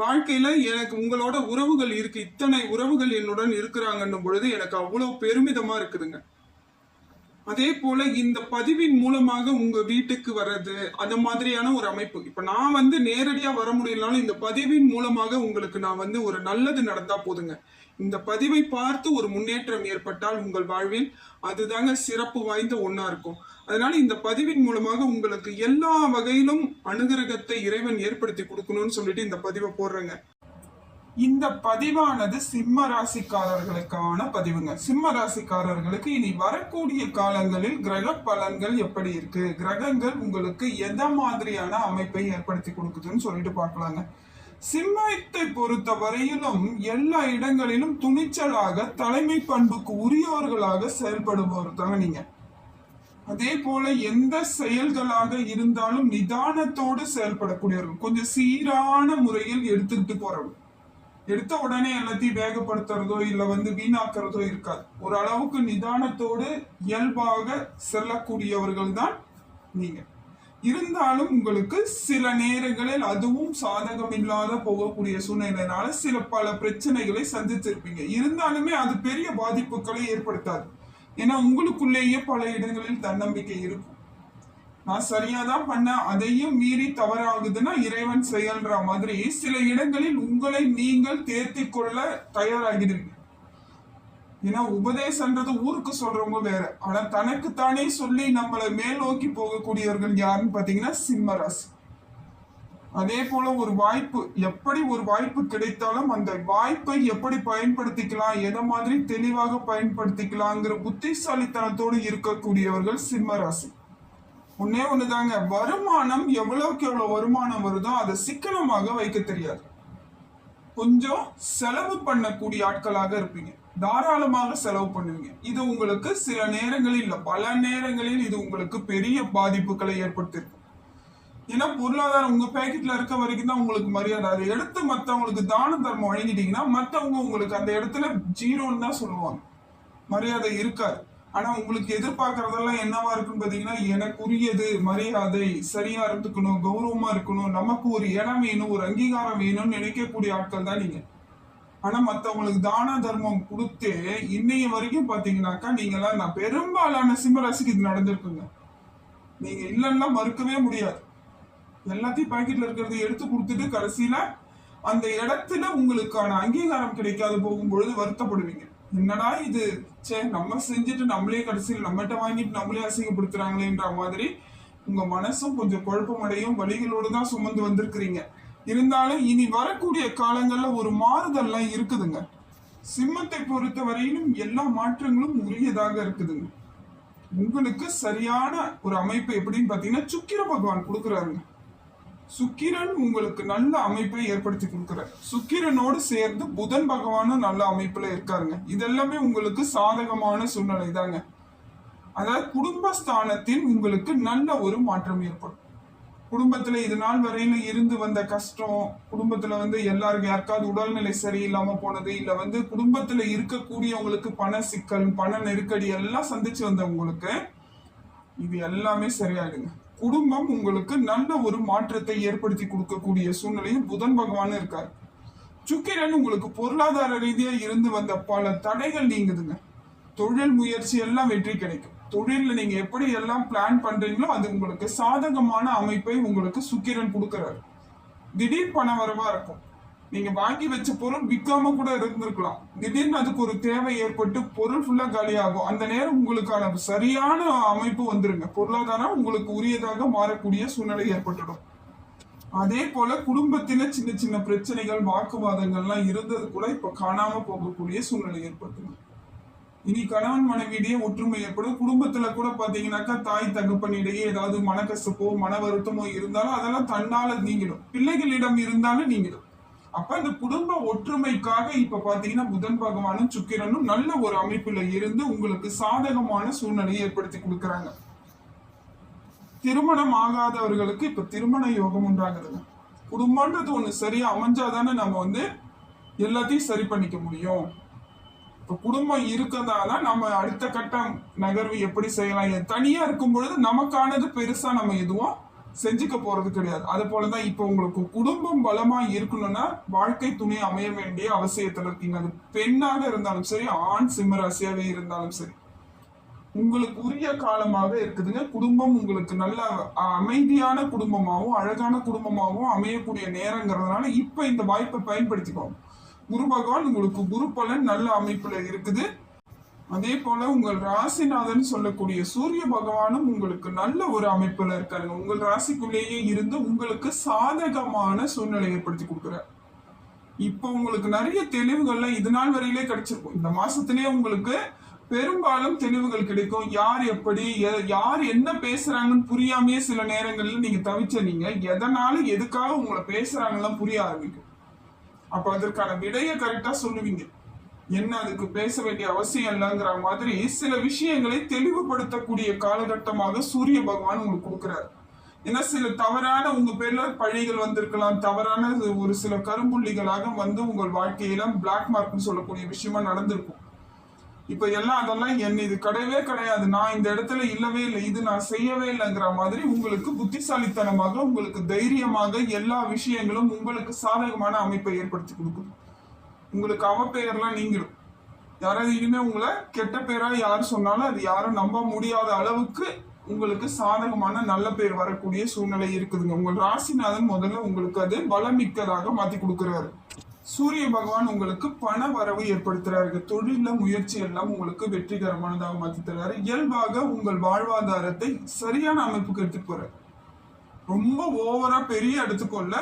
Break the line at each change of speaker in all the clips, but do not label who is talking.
வாழ்க்கையில் எனக்கு உங்களோட உறவுகள் இருக்குது இத்தனை உறவுகள் என்னுடன் இருக்கிறாங்கன்னும் பொழுது எனக்கு அவ்வளோ பெருமிதமாக இருக்குதுங்க அதே போல் இந்த பதிவின் மூலமாக உங்கள் வீட்டுக்கு வர்றது அந்த மாதிரியான ஒரு அமைப்பு இப்போ நான் வந்து நேரடியாக வர முடியலனாலும் இந்த பதிவின் மூலமாக உங்களுக்கு நான் வந்து ஒரு நல்லது நடந்தால் போதுங்க இந்த பதிவை பார்த்து ஒரு முன்னேற்றம் ஏற்பட்டால் உங்கள் வாழ்வில் அதுதாங்க சிறப்பு வாய்ந்த ஒன்றா இருக்கும் அதனால இந்த பதிவின் மூலமாக உங்களுக்கு எல்லா வகையிலும் அனுகிரகத்தை இறைவன் ஏற்படுத்தி கொடுக்கணும்னு சொல்லிட்டு இந்த பதிவை போடுறேங்க இந்த பதிவானது சிம்ம ராசிக்காரர்களுக்கான பதிவுங்க சிம்ம ராசிக்காரர்களுக்கு இனி வரக்கூடிய காலங்களில் கிரக பலன்கள் எப்படி இருக்கு கிரகங்கள் உங்களுக்கு எந்த மாதிரியான அமைப்பை ஏற்படுத்தி கொடுக்குதுன்னு சொல்லிட்டு பார்க்கலாங்க சிம்மத்தை பொறுத்த வரையிலும் எல்லா இடங்களிலும் துணிச்சலாக தலைமை பண்புக்கு உரியவர்களாக செயல்படுபவர் தாங்க நீங்கள் அதே போல எந்த செயல்களாக இருந்தாலும் நிதானத்தோடு செயல்படக்கூடியவர்கள் கொஞ்சம் சீரான முறையில் எடுத்துக்கிட்டு போறவர்கள் எடுத்த உடனே எல்லாத்தையும் வேகப்படுத்துறதோ இல்லை வந்து வீணாக்குறதோ இருக்காது ஒரு அளவுக்கு நிதானத்தோடு இயல்பாக செல்லக்கூடியவர்கள் தான் நீங்க இருந்தாலும் உங்களுக்கு சில நேரங்களில் அதுவும் சாதகம் இல்லாத போகக்கூடிய சூழ்நிலைனால சில பல பிரச்சனைகளை சந்திச்சிருப்பீங்க இருந்தாலுமே அது பெரிய பாதிப்புகளை ஏற்படுத்தாது ஏன்னா உங்களுக்குள்ளேயே பல இடங்களில் தன்னம்பிக்கை இருக்கும் நான் சரியா தான் பண்ணேன் அதையும் மீறி தவறாகுதுன்னா இறைவன் செயல்ற மாதிரி சில இடங்களில் உங்களை நீங்கள் தேர்த்தி கொள்ள தயாராகிறீங்க ஏன்னா உபதேசன்றது ஊருக்கு சொல்றவங்க வேற ஆனா தனக்குத்தானே சொல்லி நம்மளை மேல் நோக்கி போகக்கூடியவர்கள் யாருன்னு பாத்தீங்கன்னா சிம்மராசி அதே போல ஒரு வாய்ப்பு எப்படி ஒரு வாய்ப்பு கிடைத்தாலும் அந்த வாய்ப்பை எப்படி பயன்படுத்திக்கலாம் எதை மாதிரி தெளிவாக பயன்படுத்திக்கலாங்கிற புத்திசாலித்தனத்தோடு இருக்கக்கூடியவர்கள் சிம்ம ராசி ஒன்னே ஒண்ணுதாங்க வருமானம் எவ்வளவுக்கு எவ்வளவு வருமானம் வருதோ அதை சிக்கனமாக வைக்க தெரியாது கொஞ்சம் செலவு பண்ணக்கூடிய ஆட்களாக இருப்பீங்க தாராளமாக செலவு பண்ணுவீங்க இது உங்களுக்கு சில நேரங்களில் பல நேரங்களில் இது உங்களுக்கு பெரிய பாதிப்புகளை ஏற்படுத்திருக்கும் ஏன்னா பொருளாதாரம் உங்க பேக்கெட்ல இருக்க வரைக்கும் தான் உங்களுக்கு மரியாதை அதை எடுத்து மற்றவங்களுக்கு தான தர்மம் வழங்கிட்டீங்கன்னா மற்றவங்க உங்களுக்கு அந்த இடத்துல ஜீரோன்னு தான் சொல்லுவாங்க மரியாதை இருக்காது ஆனா உங்களுக்கு எதிர்பார்க்கறதெல்லாம் என்னவா இருக்குன்னு பாத்தீங்கன்னா எனக்குரியது மரியாதை சரியா இருந்துக்கணும் கௌரவமா இருக்கணும் நமக்கு ஒரு இடம் வேணும் ஒரு அங்கீகாரம் வேணும்னு நினைக்கக்கூடிய ஆட்கள் தான் நீங்க ஆனா மத்தவங்களுக்கு தான தர்மம் கொடுத்து இன்னைய வரைக்கும் பாத்தீங்கன்னாக்கா நீங்க எல்லாம் பெரும்பாலான சிம்மராசிக்கு இது நடந்திருக்குங்க நீங்க இல்லைன்னா மறுக்கவே முடியாது எல்லாத்தையும் பாக்கெட்ல இருக்கிறத எடுத்து கொடுத்துட்டு கடைசியில அந்த இடத்துல உங்களுக்கான அங்கீகாரம் கிடைக்காது போகும்பொழுது வருத்தப்படுவீங்க என்னடா இது சே நம்ம செஞ்சுட்டு நம்மளே கடைசியில் நம்மகிட்ட வாங்கிட்டு நம்மளே அசிங்கப்படுத்துறாங்களேன்ற மாதிரி உங்க மனசும் கொஞ்சம் குழப்பமடையும் வழிகளோடு தான் சுமந்து வந்திருக்கிறீங்க இருந்தாலும் இனி வரக்கூடிய காலங்கள்ல ஒரு மாறுதல்லாம் இருக்குதுங்க சிம்மத்தை பொறுத்த வரையிலும் எல்லா மாற்றங்களும் உரியதாக இருக்குதுங்க உங்களுக்கு சரியான ஒரு அமைப்பு எப்படின்னு பாத்தீங்கன்னா சுக்கிர பகவான் கொடுக்குறாருங்க சுக்கிரன் உங்களுக்கு நல்ல அமைப்பை ஏற்படுத்தி கொடுக்குறார் சுக்கிரனோடு சேர்ந்து புதன் பகவானும் நல்ல அமைப்பில் இருக்காருங்க இதெல்லாமே உங்களுக்கு சாதகமான சூழ்நிலை தாங்க அதாவது குடும்பஸ்தானத்தில் உங்களுக்கு நல்ல ஒரு மாற்றம் ஏற்படும் குடும்பத்தில் இது நாள் வரையில இருந்து வந்த கஷ்டம் குடும்பத்தில் வந்து எல்லாருக்கும் யாருக்காவது உடல்நிலை சரியில்லாமல் போனது இல்லை வந்து குடும்பத்தில் இருக்கக்கூடியவங்களுக்கு பண சிக்கல் பண நெருக்கடி எல்லாம் சந்திச்சு வந்தவங்களுக்கு இது எல்லாமே சரியாயிடுங்க குடும்பம் உங்களுக்கு நல்ல ஒரு மாற்றத்தை ஏற்படுத்தி கொடுக்கக்கூடிய சூழ்நிலையில் புதன் பகவான் இருக்கார் சுக்கிரன் உங்களுக்கு பொருளாதார ரீதியாக இருந்து வந்த பல தடைகள் நீங்குதுங்க தொழில் முயற்சி எல்லாம் வெற்றி கிடைக்கும் தொழிலில் நீங்கள் எப்படி எல்லாம் பிளான் பண்ணுறீங்களோ அது உங்களுக்கு சாதகமான அமைப்பை உங்களுக்கு சுக்கிரன் கொடுக்குறாரு திடீர் பண வரவா இருக்கும் நீங்க வாங்கி வச்ச பொருள் விற்காம கூட இருந்திருக்கலாம் திடீர்னு அதுக்கு ஒரு தேவை ஏற்பட்டு பொருள் ஃபுல்லா காலியாகும் அந்த நேரம் உங்களுக்கான சரியான அமைப்பு வந்துருங்க பொருளாதாரம் உங்களுக்கு உரியதாக மாறக்கூடிய சூழ்நிலை ஏற்பட்டுடும் அதே போல குடும்பத்தில சின்ன சின்ன பிரச்சனைகள் வாக்குவாதங்கள்லாம் இருந்தது கூட இப்ப காணாம போகக்கூடிய சூழ்நிலை ஏற்பட்டுடும் இனி கணவன் மனைவியிடையே ஒற்றுமை ஏற்படும் குடும்பத்துல கூட பாத்தீங்கன்னாக்கா தாய் தகப்பனிடையே ஏதாவது கசப்போ மன வருத்தமோ இருந்தாலும் அதெல்லாம் தன்னால நீங்கிடும் பிள்ளைகளிடம் இருந்தாலும் நீங்கிடும் அப்ப இந்த குடும்ப ஒற்றுமைக்காக இப்ப பாத்தீங்கன்னா புதன் பகவானும் சுக்கிரனும் நல்ல ஒரு அமைப்புல இருந்து உங்களுக்கு சாதகமான சூழ்நிலையை ஏற்படுத்தி கொடுக்கறாங்க திருமணம் ஆகாதவர்களுக்கு இப்ப திருமண யோகம் உண்டாகிறது குடும்பம்ன்றது ஒண்ணு சரியா அமைஞ்சாதானே நம்ம வந்து எல்லாத்தையும் சரி பண்ணிக்க முடியும் இப்போ குடும்பம் இருக்கிறதால நம்ம அடுத்த கட்டம் நகர்வு எப்படி செய்யலாம் தனியா இருக்கும் பொழுது நமக்கானது பெருசா நம்ம எதுவும் செஞ்சுக்க போறது கிடையாது அது போலதான் இப்போ உங்களுக்கு குடும்பம் பலமா இருக்கணும்னா வாழ்க்கை துணை அமைய வேண்டிய அவசியத்துல இருக்கீங்க அது பெண்ணாக இருந்தாலும் சரி ஆண் சிம்மராசியாவே இருந்தாலும் சரி உங்களுக்கு உரிய காலமாக இருக்குதுங்க குடும்பம் உங்களுக்கு நல்ல அமைதியான குடும்பமாகவும் அழகான குடும்பமாகவும் அமையக்கூடிய நேரங்கிறதுனால இப்ப இந்த வாய்ப்பை பயன்படுத்திக்கோங்க குரு பகவான் உங்களுக்கு குரு பலன் நல்ல அமைப்புல இருக்குது அதே போல உங்கள் ராசிநாதன் சொல்லக்கூடிய சூரிய பகவானும் உங்களுக்கு நல்ல ஒரு அமைப்புல இருக்காருங்க உங்கள் ராசிக்குள்ளேயே இருந்து உங்களுக்கு சாதகமான சூழ்நிலை ஏற்படுத்தி கொடுக்குறாரு இப்போ உங்களுக்கு நிறைய தெளிவுகள்லாம் இது நாள் வரையிலே கிடைச்சிருக்கும் இந்த மாசத்திலேயே உங்களுக்கு பெரும்பாலும் தெளிவுகள் கிடைக்கும் யார் எப்படி யார் என்ன பேசுறாங்கன்னு புரியாமையே சில நேரங்கள்ல நீங்க நீங்க எதனால எதுக்காக உங்களை பேசுறாங்கலாம் புரிய ஆரம்பிக்கும் அப்ப அதற்கான விடையை கரெக்டா சொல்லுவீங்க என்ன அதுக்கு பேச வேண்டிய அவசியம் இல்லைங்கிற மாதிரி சில விஷயங்களை தெளிவுபடுத்தக்கூடிய காலகட்டமாக சூரிய பகவான் உங்களுக்கு கொடுக்குறாரு ஏன்னா சில தவறான உங்க பேர்ல பழிகள் வந்திருக்கலாம் தவறான ஒரு சில கரும்புள்ளிகளாக வந்து உங்கள் வாழ்க்கையில பிளாக் மார்க்னு சொல்லக்கூடிய விஷயமா நடந்திருக்கும் இப்ப எல்லாம் அதெல்லாம் என்ன இது கிடையவே கிடையாது நான் இந்த இடத்துல இல்லவே இல்லை இது நான் செய்யவே இல்லைங்கிற மாதிரி உங்களுக்கு புத்திசாலித்தனமாக உங்களுக்கு தைரியமாக எல்லா விஷயங்களும் உங்களுக்கு சாதகமான அமைப்பை ஏற்படுத்தி கொடுக்குது உங்களுக்கு அவ பெயர்லாம் நீங்கிடும் யாராவது உங்களை கெட்ட பேராக யார் சொன்னாலும் அது யாரும் நம்ப முடியாத அளவுக்கு உங்களுக்கு சாதகமான நல்ல பேர் வரக்கூடிய சூழ்நிலை இருக்குதுங்க உங்கள் ராசிநாதன் முதல்ல உங்களுக்கு அது பலமிக்கதாக மாற்றி கொடுக்குறாரு சூரிய பகவான் உங்களுக்கு பண வரவு ஏற்படுத்துறாரு தொழில முயற்சி எல்லாம் உங்களுக்கு வெற்றிகரமானதாக மாற்றி தர்றாரு இயல்பாக உங்கள் வாழ்வாதாரத்தை சரியான அமைப்புக்கு எடுத்துட்டு போறாரு ரொம்ப ஓவரா பெரிய எடுத்துக்கொள்ள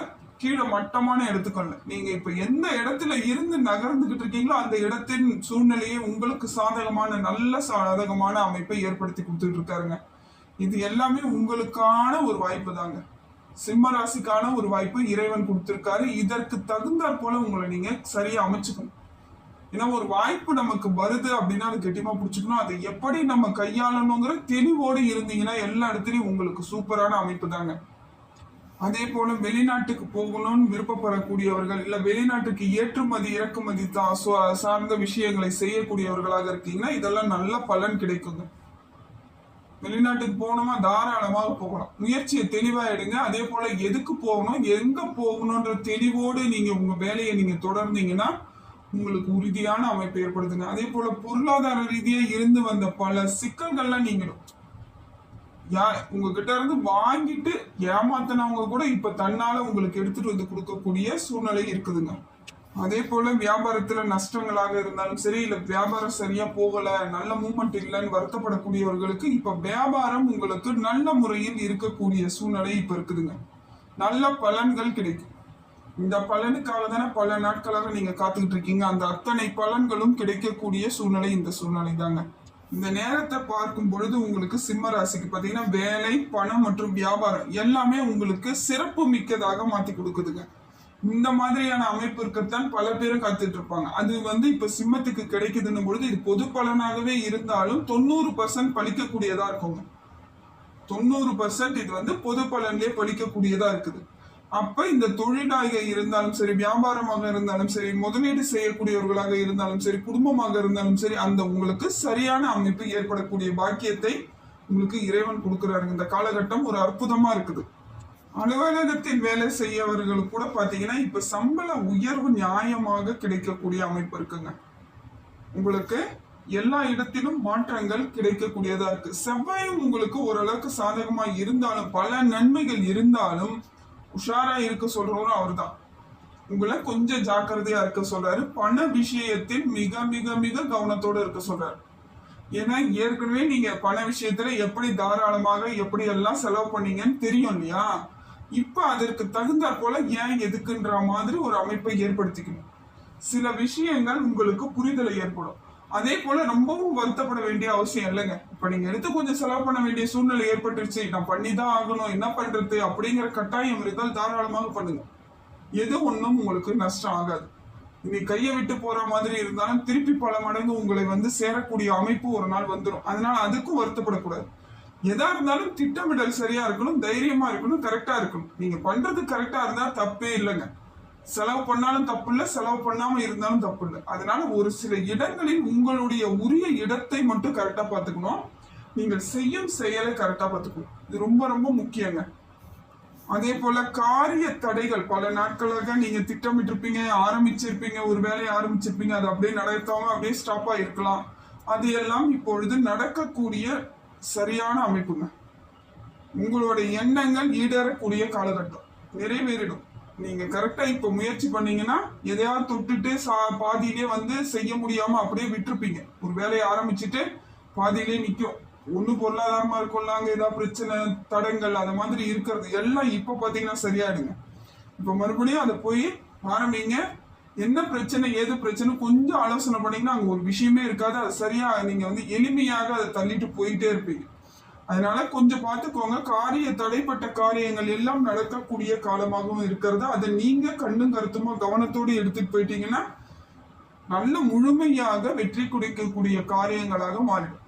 கீழே மட்டமான எடுத்துக்கொள்ள நீங்க இப்ப எந்த இடத்துல இருந்து நகர்ந்துகிட்டு இருக்கீங்களோ அந்த இடத்தின் சூழ்நிலையை உங்களுக்கு சாதகமான நல்ல சாதகமான அமைப்பை ஏற்படுத்தி கொடுத்துட்டு இருக்காருங்க இது எல்லாமே உங்களுக்கான ஒரு வாய்ப்பு தாங்க சிம்ம ராசிக்கான ஒரு வாய்ப்பு இறைவன் கொடுத்திருக்காரு இதற்கு தகுந்தாற் போல உங்களை நீங்க சரியா அமைச்சுக்கணும் ஏன்னா ஒரு வாய்ப்பு நமக்கு வருது அப்படின்னா அது கெட்டிமா பிடிச்சிக்கணும் அதை எப்படி நம்ம கையாளணுங்கிற தெளிவோடு இருந்தீங்கன்னா எல்லா இடத்துலையும் உங்களுக்கு சூப்பரான அமைப்பு தாங்க அதே போல வெளிநாட்டுக்கு போகணும்னு விருப்பப்படக்கூடியவர்கள் இல்லை வெளிநாட்டுக்கு ஏற்றுமதி இறக்குமதி சார்ந்த விஷயங்களை செய்யக்கூடியவர்களாக இருக்கீங்கன்னா இதெல்லாம் நல்ல பலன் கிடைக்குங்க வெளிநாட்டுக்கு போகணுமா தாராளமாக போகலாம் முயற்சியை தெளிவா எடுங்க அதே போல எதுக்கு போகணும் எங்க போகணுன்ற தெளிவோடு நீங்க உங்க வேலையை நீங்க தொடர்ந்தீங்கன்னா உங்களுக்கு உறுதியான அமைப்பு ஏற்படுத்துங்க அதே போல பொருளாதார ரீதியாக இருந்து வந்த பல சிக்கல்கள்லாம் நீங்களும் யா உங்ககிட்ட இருந்து வாங்கிட்டு ஏமாத்தினவங்க கூட இப்போ தன்னால் உங்களுக்கு எடுத்துகிட்டு வந்து கொடுக்கக்கூடிய சூழ்நிலை இருக்குதுங்க அதே போல் வியாபாரத்தில் நஷ்டங்களாக இருந்தாலும் சரி இல்லை வியாபாரம் சரியாக போகலை நல்ல மூமெண்ட் இல்லைன்னு வருத்தப்படக்கூடியவர்களுக்கு இப்போ வியாபாரம் உங்களுக்கு நல்ல முறையில் இருக்கக்கூடிய சூழ்நிலை இப்போ இருக்குதுங்க நல்ல பலன்கள் கிடைக்கும் இந்த பலனுக்காக தானே பல நாட்களாக நீங்கள் காத்துக்கிட்டு இருக்கீங்க அந்த அத்தனை பலன்களும் கிடைக்கக்கூடிய சூழ்நிலை இந்த சூழ்நிலை தாங்க இந்த நேரத்தை பார்க்கும் பொழுது உங்களுக்கு சிம்ம ராசிக்கு பார்த்தீங்கன்னா வேலை பணம் மற்றும் வியாபாரம் எல்லாமே உங்களுக்கு சிறப்பு மிக்கதாக மாற்றி கொடுக்குதுங்க இந்த மாதிரியான அமைப்பு இருக்கத்தான் பல பேரும் காத்துட்டு இருப்பாங்க அது வந்து இப்ப சிம்மத்துக்கு கிடைக்குதுன்னு பொழுது இது பொது பலனாகவே இருந்தாலும் தொண்ணூறு பர்சன்ட் பழிக்கக்கூடியதா இருக்குங்க தொண்ணூறு பர்சன்ட் இது வந்து பொது பலன்லேயே பழிக்கக்கூடியதா இருக்குது அப்ப இந்த தொழிலாக இருந்தாலும் சரி வியாபாரமாக இருந்தாலும் சரி முதலீடு செய்யக்கூடியவர்களாக இருந்தாலும் சரி குடும்பமாக இருந்தாலும் சரி அந்த உங்களுக்கு சரியான அமைப்பு ஏற்படக்கூடிய பாக்கியத்தை உங்களுக்கு இறைவன் கொடுக்கிறாரு இந்த காலகட்டம் ஒரு அற்புதமா இருக்குது அலுவலகத்தில் வேலை செய்யவர்கள் கூட பாத்தீங்கன்னா இப்ப சம்பள உயர்வு நியாயமாக கிடைக்கக்கூடிய அமைப்பு இருக்குங்க உங்களுக்கு எல்லா இடத்திலும் மாற்றங்கள் கிடைக்கக்கூடியதா இருக்கு செவ்வாயும் உங்களுக்கு ஓரளவுக்கு சாதகமா இருந்தாலும் பல நன்மைகள் இருந்தாலும் உஷாரா இருக்க சொல்றவரும் அவர் தான் உங்களை கொஞ்சம் ஜாக்கிரதையா இருக்க சொல்றாரு பண விஷயத்தில் மிக மிக மிக கவனத்தோடு இருக்க சொல்றாரு ஏன்னா ஏற்கனவே நீங்க பண விஷயத்துல எப்படி தாராளமாக எப்படி எல்லாம் செலவு பண்ணீங்கன்னு தெரியும் இல்லையா இப்ப அதற்கு தகுந்தாற் போல ஏன் எதுக்குன்ற மாதிரி ஒரு அமைப்பை ஏற்படுத்திக்கணும் சில விஷயங்கள் உங்களுக்கு புரிதலை ஏற்படும் அதே போல ரொம்பவும் வருத்தப்பட வேண்டிய அவசியம் இல்லைங்க இப்போ நீங்கள் எடுத்து கொஞ்சம் செலவு பண்ண வேண்டிய சூழ்நிலை ஏற்பட்டுருச்சு நான் பண்ணி தான் ஆகணும் என்ன பண்ணுறது அப்படிங்கிற கட்டாயம் இருந்தால் தாராளமாக பண்ணுங்கள் எது ஒன்றும் உங்களுக்கு நஷ்டம் ஆகாது இன்னைக்கு கையை விட்டு போகிற மாதிரி இருந்தாலும் திருப்பி பல மடங்கு உங்களை வந்து சேரக்கூடிய அமைப்பு ஒரு நாள் வந்துடும் அதனால் அதுக்கும் வருத்தப்படக்கூடாது எதா இருந்தாலும் திட்டமிடல் சரியா இருக்கணும் தைரியமா இருக்கணும் கரெக்டா இருக்கணும் நீங்க பண்றது கரெக்டா இருந்தா தப்பே இல்லைங்க செலவு பண்ணாலும் தப்பு இல்லை செலவு பண்ணாம இருந்தாலும் தப்பு இல்லை அதனால ஒரு சில இடங்களில் உங்களுடைய உரிய இடத்தை மட்டும் கரெக்டாக பார்த்துக்கணும் நீங்கள் செய்யும் செயலை கரெக்டாக பார்த்துக்கணும் இது ரொம்ப ரொம்ப முக்கியங்க அதே போல காரிய தடைகள் பல நாட்களாக நீங்க திட்டமிட்டிருப்பீங்க ஆரம்பிச்சிருப்பீங்க ஒரு வேலையை ஆரம்பிச்சிருப்பீங்க அது அப்படியே நடத்தாம அப்படியே ஸ்டாப்பாக இருக்கலாம் அது எல்லாம் இப்பொழுது நடக்கக்கூடிய சரியான அமைப்புங்க உங்களுடைய எண்ணங்கள் ஈடேறக்கூடிய காலகட்டம் நிறைவேறிடும் நீங்கள் கரெக்டாக இப்போ முயற்சி பண்ணீங்கன்னா எதையாவது தொட்டுட்டு சா பாதியிலே வந்து செய்ய முடியாமல் அப்படியே விட்டுருப்பீங்க ஒரு வேலையை ஆரம்பிச்சுட்டு பாதியிலே நிற்கும் ஒன்று பொருளாதாரமாக இருக்கும்ல அங்கே ஏதாவது பிரச்சனை தடங்கள் அது மாதிரி இருக்கிறது எல்லாம் இப்போ பார்த்தீங்கன்னா சரியாயிடுங்க இப்போ மறுபடியும் அதை போய் ஆரம்பிங்க என்ன பிரச்சனை ஏது பிரச்சனை கொஞ்சம் ஆலோசனை பண்ணீங்கன்னா அங்கே ஒரு விஷயமே இருக்காது அது சரியாக நீங்கள் வந்து எளிமையாக அதை தள்ளிட்டு போயிட்டே இருப்பீங்க அதனால கொஞ்சம் பார்த்துக்கோங்க காரிய தடைப்பட்ட காரியங்கள் எல்லாம் நடக்கக்கூடிய காலமாகவும் இருக்கிறது அதை நீங்க கண்ணும் கருத்துமா கவனத்தோடு எடுத்துட்டு போயிட்டீங்கன்னா நல்ல முழுமையாக வெற்றி குடிக்கக்கூடிய காரியங்களாக மாறிடும்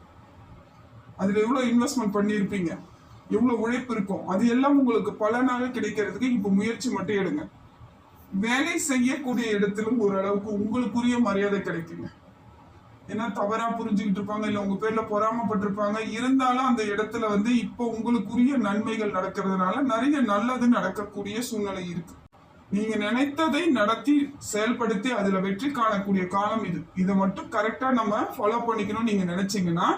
அதுல எவ்வளவு இன்வெஸ்ட்மெண்ட் பண்ணியிருப்பீங்க எவ்வளவு உழைப்பு இருக்கும் அது எல்லாம் உங்களுக்கு பலனாக கிடைக்கிறதுக்கு இப்போ முயற்சி மட்டும் எடுங்க வேலை செய்யக்கூடிய இடத்திலும் ஓரளவுக்கு உங்களுக்குரிய மரியாதை கிடைக்குங்க ஏன்னா தவறா புரிஞ்சுக்கிட்டு இருப்பாங்க இல்லை உங்க பேர்ல பொறாமப்பட்டிருப்பாங்க இருந்தாலும் அந்த இடத்துல வந்து இப்போ உங்களுக்குரிய நன்மைகள் நடக்கிறதுனால நிறைய நல்லது நடக்கக்கூடிய சூழ்நிலை இருக்கு நீங்க நினைத்ததை நடத்தி செயல்படுத்தி அதுல வெற்றி காணக்கூடிய காலம் இது இதை மட்டும் கரெக்டா நம்ம ஃபாலோ பண்ணிக்கணும்னு நீங்க நினைச்சீங்கன்னா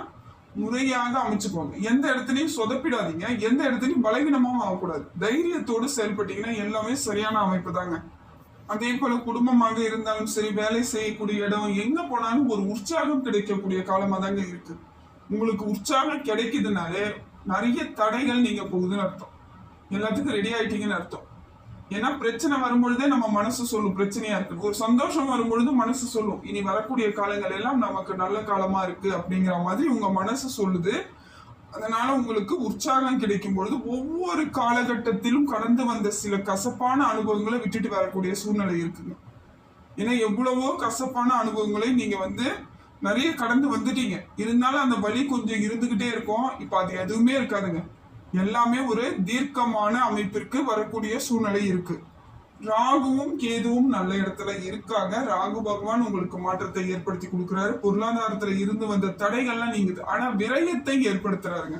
முறையாக அமைச்சுக்கோங்க எந்த இடத்துலையும் சொதப்பிடாதீங்க எந்த இடத்துலையும் பலவீனமாவும் ஆகக்கூடாது தைரியத்தோடு செயல்பட்டீங்கன்னா எல்லாமே சரியான அமைப்பு தாங்க அதே போல குடும்பமாக இருந்தாலும் சரி வேலை செய்யக்கூடிய இடம் எங்க போனாலும் ஒரு உற்சாகம் கிடைக்கக்கூடிய காலமாக தாங்க இருக்கு உங்களுக்கு உற்சாகம் கிடைக்குதுனாலே நிறைய தடைகள் நீங்க போகுதுன்னு அர்த்தம் எல்லாத்துக்கும் ரெடி ஆயிட்டீங்கன்னு அர்த்தம் ஏன்னா பிரச்சனை வரும்பொழுதே நம்ம மனசு சொல்லும் பிரச்சனையா இருக்கு ஒரு சந்தோஷம் வரும்பொழுதும் மனசு சொல்லும் இனி வரக்கூடிய காலங்கள் எல்லாம் நமக்கு நல்ல காலமா இருக்கு அப்படிங்கிற மாதிரி உங்க மனசு சொல்லுது அதனால உங்களுக்கு உற்சாகம் கிடைக்கும் பொழுது ஒவ்வொரு காலகட்டத்திலும் கடந்து வந்த சில கசப்பான அனுபவங்களை விட்டுட்டு வரக்கூடிய சூழ்நிலை இருக்குங்க ஏன்னா எவ்வளவோ கசப்பான அனுபவங்களை நீங்க வந்து நிறைய கடந்து வந்துட்டீங்க இருந்தாலும் அந்த வழி கொஞ்சம் இருந்துகிட்டே இருக்கும் இப்ப அது எதுவுமே இருக்காதுங்க எல்லாமே ஒரு தீர்க்கமான அமைப்பிற்கு வரக்கூடிய சூழ்நிலை இருக்கு ராகுவும் கேதுவும் நல்ல இடத்துல இருக்காங்க ராகு பகவான் உங்களுக்கு மாற்றத்தை ஏற்படுத்தி கொடுக்குறாரு பொருளாதாரத்துல இருந்து வந்த தடைகள்லாம் நீங்க ஆனா விரயத்தை ஏற்படுத்துறாருங்க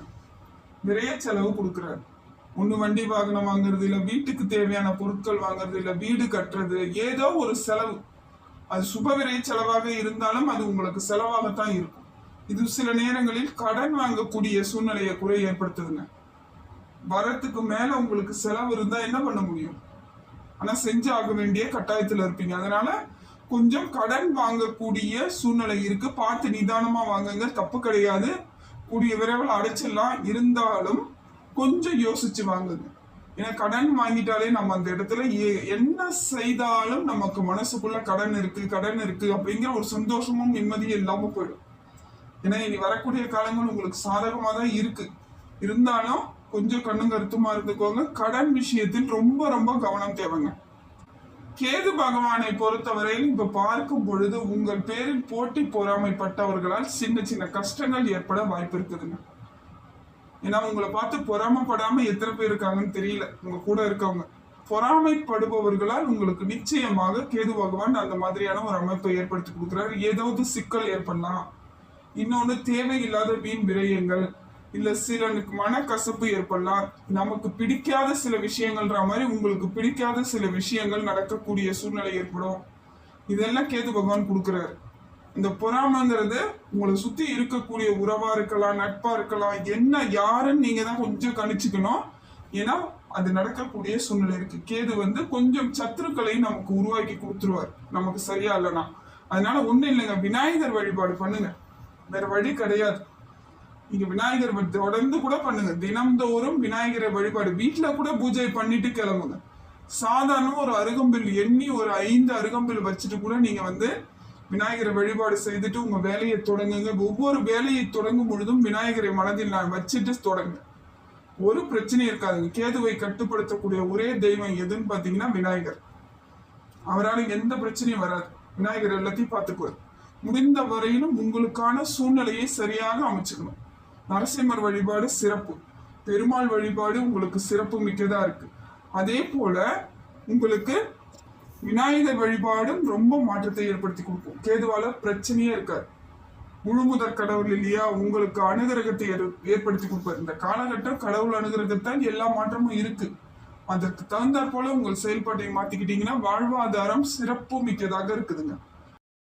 விரய செலவு கொடுக்குறாரு ஒன்று வண்டி வாகனம் வாங்குறது இல்லை வீட்டுக்கு தேவையான பொருட்கள் வாங்குறது இல்லை வீடு கட்டுறது ஏதோ ஒரு செலவு அது சுப விரை செலவாக இருந்தாலும் அது உங்களுக்கு செலவாகத்தான் இருக்கும் இது சில நேரங்களில் கடன் வாங்கக்கூடிய சூழ்நிலையை குறை ஏற்படுத்துதுங்க வரத்துக்கு மேல உங்களுக்கு செலவு இருந்தா என்ன பண்ண முடியும் ஆனா செஞ்சாக வேண்டிய கட்டாயத்துல இருப்பீங்க அதனால கொஞ்சம் கடன் வாங்கக்கூடிய சூழ்நிலை இருக்கு பார்த்து நிதானமா வாங்குங்க தப்பு கிடையாது கூடிய விரைவில் அடைச்சிடலாம் இருந்தாலும் கொஞ்சம் யோசிச்சு வாங்குங்க ஏன்னா கடன் வாங்கிட்டாலே நம்ம அந்த இடத்துல என்ன செய்தாலும் நமக்கு மனசுக்குள்ள கடன் இருக்கு கடன் இருக்கு அப்படிங்கிற ஒரு சந்தோஷமும் நிம்மதியும் இல்லாம போயிடும் ஏன்னா இனி வரக்கூடிய காலங்கள் உங்களுக்கு சாதகமாக தான் இருக்கு இருந்தாலும் கொஞ்சம் கண்ணும் கருத்துமா இருந்துக்கோங்க கடன் விஷயத்தில் ரொம்ப ரொம்ப கவனம் தேவைங்க கேது பகவானை பொறுத்தவரையில் இப்ப பார்க்கும் பொழுது உங்கள் பேரில் போட்டி பொறாமைப்பட்டவர்களால் சின்ன சின்ன கஷ்டங்கள் ஏற்பட வாய்ப்பு இருக்குதுங்க ஏன்னா உங்களை பார்த்து பொறாமப்படாம எத்தனை பேர் இருக்காங்கன்னு தெரியல உங்க கூட இருக்கவங்க பொறாமைப்படுபவர்களால் உங்களுக்கு நிச்சயமாக கேது பகவான் அந்த மாதிரியான ஒரு அமைப்பை ஏற்படுத்தி கொடுக்குறாரு ஏதாவது சிக்கல் ஏற்படலாம் இன்னொன்று தேவையில்லாத வீண் விரயங்கள் இல்ல சிலனுக்கு மனக்கசப்பு ஏற்படலாம் நமக்கு பிடிக்காத சில விஷயங்கள்ன்ற மாதிரி உங்களுக்கு பிடிக்காத சில விஷயங்கள் நடக்கக்கூடிய சூழ்நிலை ஏற்படும் இதெல்லாம் கேது பகவான் கொடுக்குறாரு இந்த பொறாமைங்கிறது உங்களை சுத்தி இருக்கக்கூடிய உறவா இருக்கலாம் நட்பா இருக்கலாம் என்ன யாருன்னு நீங்க தான் கொஞ்சம் கணிச்சுக்கணும் ஏன்னா அது நடக்கக்கூடிய சூழ்நிலை இருக்கு கேது வந்து கொஞ்சம் சத்துருக்களை நமக்கு உருவாக்கி கொடுத்துருவார் நமக்கு சரியா இல்லைன்னா அதனால ஒண்ணு இல்லைங்க விநாயகர் வழிபாடு பண்ணுங்க வேற வழி கிடையாது நீங்க விநாயகர் தொடர்ந்து கூட பண்ணுங்க தினம்தோறும் விநாயகரை வழிபாடு வீட்டில் கூட பூஜை பண்ணிட்டு கிளம்புங்க சாதாரணமாக ஒரு அருகம்பில் எண்ணி ஒரு ஐந்து அருகம்பில் வச்சுட்டு கூட நீங்க வந்து விநாயகரை வழிபாடு செய்துட்டு உங்க வேலையை தொடங்குங்க ஒவ்வொரு வேலையை தொடங்கும் பொழுதும் விநாயகரை மனதில் நான் வச்சுட்டு தொடங்க ஒரு பிரச்சனையும் இருக்காதுங்க கேதுவை கட்டுப்படுத்தக்கூடிய ஒரே தெய்வம் எதுன்னு பார்த்தீங்கன்னா விநாயகர் அவரால் எந்த பிரச்சனையும் வராது விநாயகர் எல்லாத்தையும் பார்த்துக்குவார் முடிந்த வரையிலும் உங்களுக்கான சூழ்நிலையை சரியாக அமைச்சுக்கணும் நரசிம்மர் வழிபாடு சிறப்பு பெருமாள் வழிபாடு உங்களுக்கு சிறப்பு மிக்கதாக இருக்குது அதே போல் உங்களுக்கு விநாயகர் வழிபாடும் ரொம்ப மாற்றத்தை ஏற்படுத்தி கொடுக்கும் கேதுவால பிரச்சனையே இருக்காது முழுமுதற் கடவுள் இல்லையா உங்களுக்கு அனுகிரகத்தை ஏற்படுத்தி கொடுப்பார் இந்த காலகட்டம் கடவுள் அனுகிரகத்தான் எல்லா மாற்றமும் இருக்கு அதற்கு தகுந்த போல உங்கள் செயல்பாட்டை மாத்திக்கிட்டீங்கன்னா வாழ்வாதாரம் சிறப்பு மிக்கதாக இருக்குதுங்க